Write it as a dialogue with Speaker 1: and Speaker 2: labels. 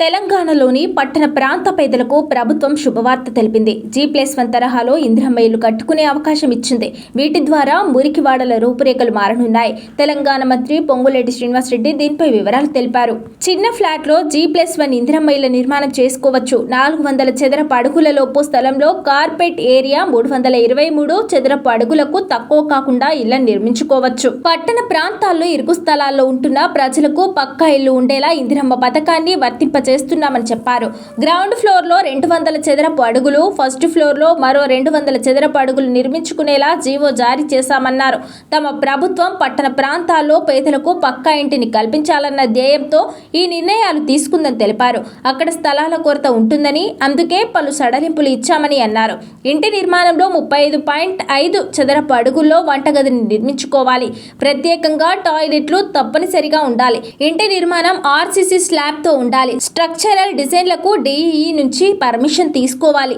Speaker 1: తెలంగాణలోని పట్టణ ప్రాంత పేదలకు ప్రభుత్వం శుభవార్త తెలిపింది. జీ ప్లస్ వన్ తరహాలో ఇందిరమ్మ ఇల్లు కట్టుకునే అవకాశం ఇచ్చింది. వీటి ద్వారా మురికివాడల రూపురేఖలు మారనున్నాయి. తెలంగాణ మంత్రి పొంగులేటి శ్రీనివాసరెడ్డి దీనిపై వివరాలు తెలిపారు. చిన్న ఫ్లాట్లో జీ ప్లస్ వన్ ఇంద్రమ్మ ఇళ్ళ నిర్మాణం చేసుకోవచ్చు. నాలుగు వందల చదరపు అడుగులలోపు స్థలంలో కార్పెట్ ఏరియా మూడు వందల ఇరవై మూడు చదరపు అడుగులకు తక్కువ కాకుండా ఇళ్ళను నిర్మించుకోవచ్చు. పట్టణ ప్రాంతాల్లో ఇరుకు స్థలాల్లో ఉంటున్న ప్రజలకు పక్కా ఇల్లు ఉండేలా ఇందిరమ్మ పథకాన్ని చేస్తున్నామని చెప్పారు. గ్రౌండ్ ఫ్లోర్లో రెండు వందల చదరపు అడుగులు ఫస్ట్ ఫ్లోర్లో మరో రెండు వందల చదరపు అడుగులు నిర్మించుకునేలా జీవో జారీ చేశామన్నారు. తమ ప్రభుత్వం పట్టణ ప్రాంతాల్లో పేదలకు పక్కా ఇంటిని కల్పించాలన్న ధ్యేయంతో ఈ నిర్ణయాలు తీసుకుందని తెలిపారు. అక్కడ స్థలాల కొరత ఉంటుందని అందుకే పలు సడలింపులు ఇచ్చామని అన్నారు. ఇంటి నిర్మాణంలో ముప్పై ఐదు పాయింట్ ఐదు చదరపు అడుగుల్లో వంటగదిని నిర్మించుకోవాలి. ప్రత్యేకంగా టాయిలెట్లు తప్పనిసరిగా ఉండాలి. ఇంటి నిర్మాణం ఆర్సీసీ స్లాబ్తో ఉండాలి. స్ట్రక్చరల్ డిజైన్లకు డిఈ నుంచి పర్మిషన్ తీసుకోవాలి.